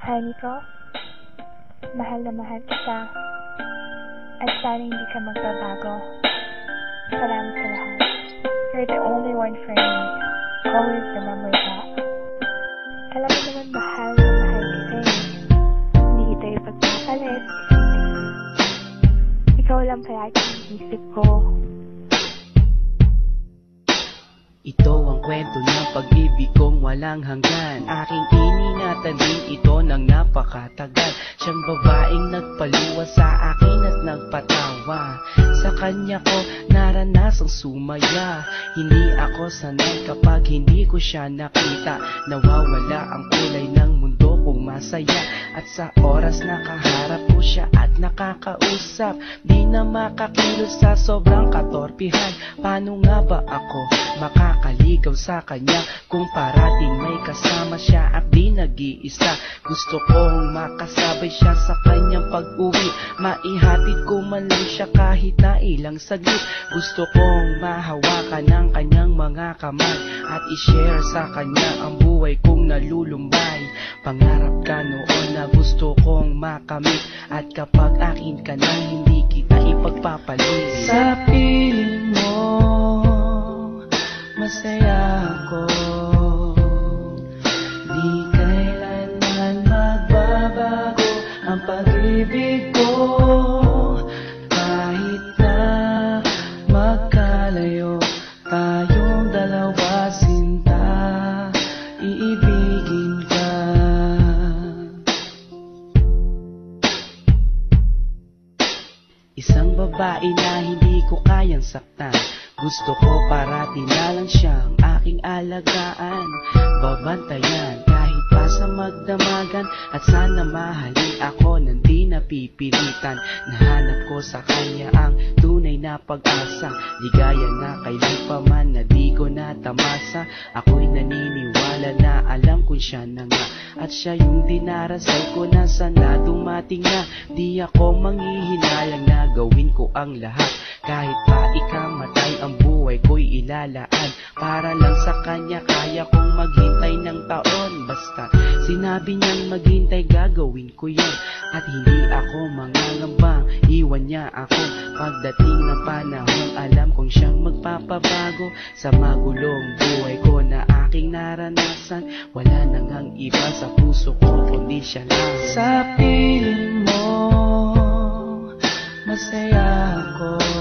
Honey ko, mahal na mahal kita. At sana hindi ka magbabago. Salamat sa lahat. You're the only one for me. Always remember that. Alam mo naman mahal na mahal kita eh. Hindi kita ipagpapalit. Ikaw lang palagi isip ko. Ito ang kwento ng pag-ibig kong walang hanggan. Aking iningatan din ito ng napakatagal. Siyang babaeng nagpaluwa sa akin at nagpatawa. Sa kanya ko naranasang sumaya. Hindi ako sanay kapag hindi ko siya nakita. Nawawala ang kulay ng mundo masaya At sa oras nakaharap ko siya at nakakausap. Di na makakilos sa sobrang katorpihan. Paano nga ba ako makakaligaw sa kanya Kung parating may kasama siya nag-iisa Gusto kong makasabay siya sa kanyang pag-uwi. Maihatid ko man lang siya kahit na ilang saglit. Gusto kong mahawakan ng kanyang mga kamay At i-share sa kanya ang buhay kong nalulumbay. Pangarap ka noon na gusto kong makamit At kapag akin ka na hindi kita ipagpapalit. Sa piling mo masaya ako ko kayang saktan. Gusto ko parati na lang siyang aking alagaan. Babantayan kahit pa sa magdamagan. At sana mahalin ako nang di napipilitan. Nahanap ko sa kanya ang tunay na pag-asa. Ligaya na kailan pa man na di ko natamasa. Ako'y naniniwala na alam kong siya na nga. At siya yung dinarasal ko na sana dumating na. Di ako manghihinalang na gawin ko ang lahat Kahit pa ikamatay ang buhay ko'y ilalaan. Para lang sa kanya kaya kong maghintay ng taon. Basta sinabi niyang maghintay gagawin ko yun. At hindi ako mangangambang iwan niya ako. Pagdating ng panahon alam kong siyang magpapabago. Sa magulong buhay ko na aking naranasan Wala nang ang iba sa puso ko kundi siya lang. Sa piling mo masaya ako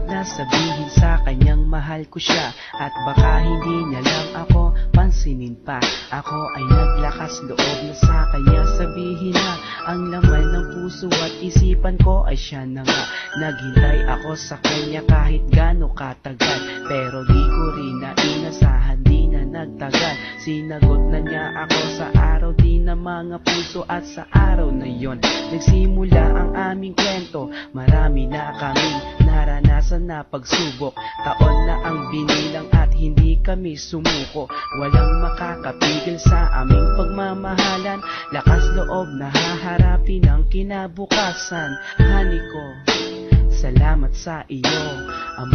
Kahirap na sabihin sa kanyang mahal ko siya. At baka hindi niya lang ako pansinin pa. Ako ay naglakas loob na sa kanya. Sabihin na Ang laman ng puso at isipan ko ay siya na nga. Naghintay ako sa kanya kahit gano katagal. Pero di ko rin na inasahan di na nagtagal. Sinagot na niya ako sa araw di na mga puso at sa araw na yon. Nagsimula ang aming kwento Marami na kaming naranasan na pagsubok. Taon na ang binilang at hindi kami sumuko. Walang makakapigil sa aming pagmamahalan. Lakas loob na haharapin ang kinabukasan. Hani ko, salamat sa iyo Ang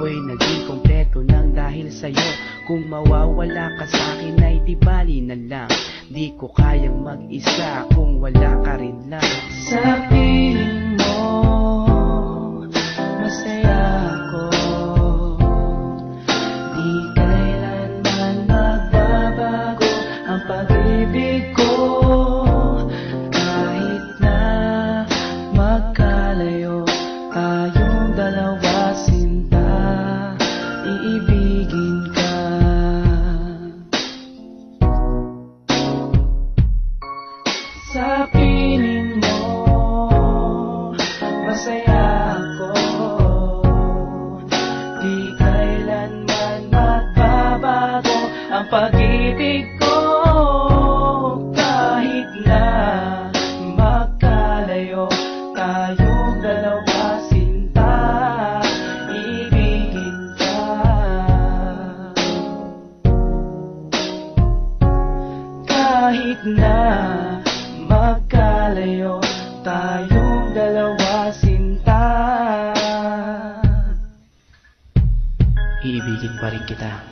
buhay ko'y naging kompleto ng dahil sa'yo. Kung mawawala ka sa akin ay di bali na lang. Di ko kayang mag-isa kung wala ka rin lang. Sa Kahit na magkalayo tayong dalawa sinta. Iibigin pa rin kita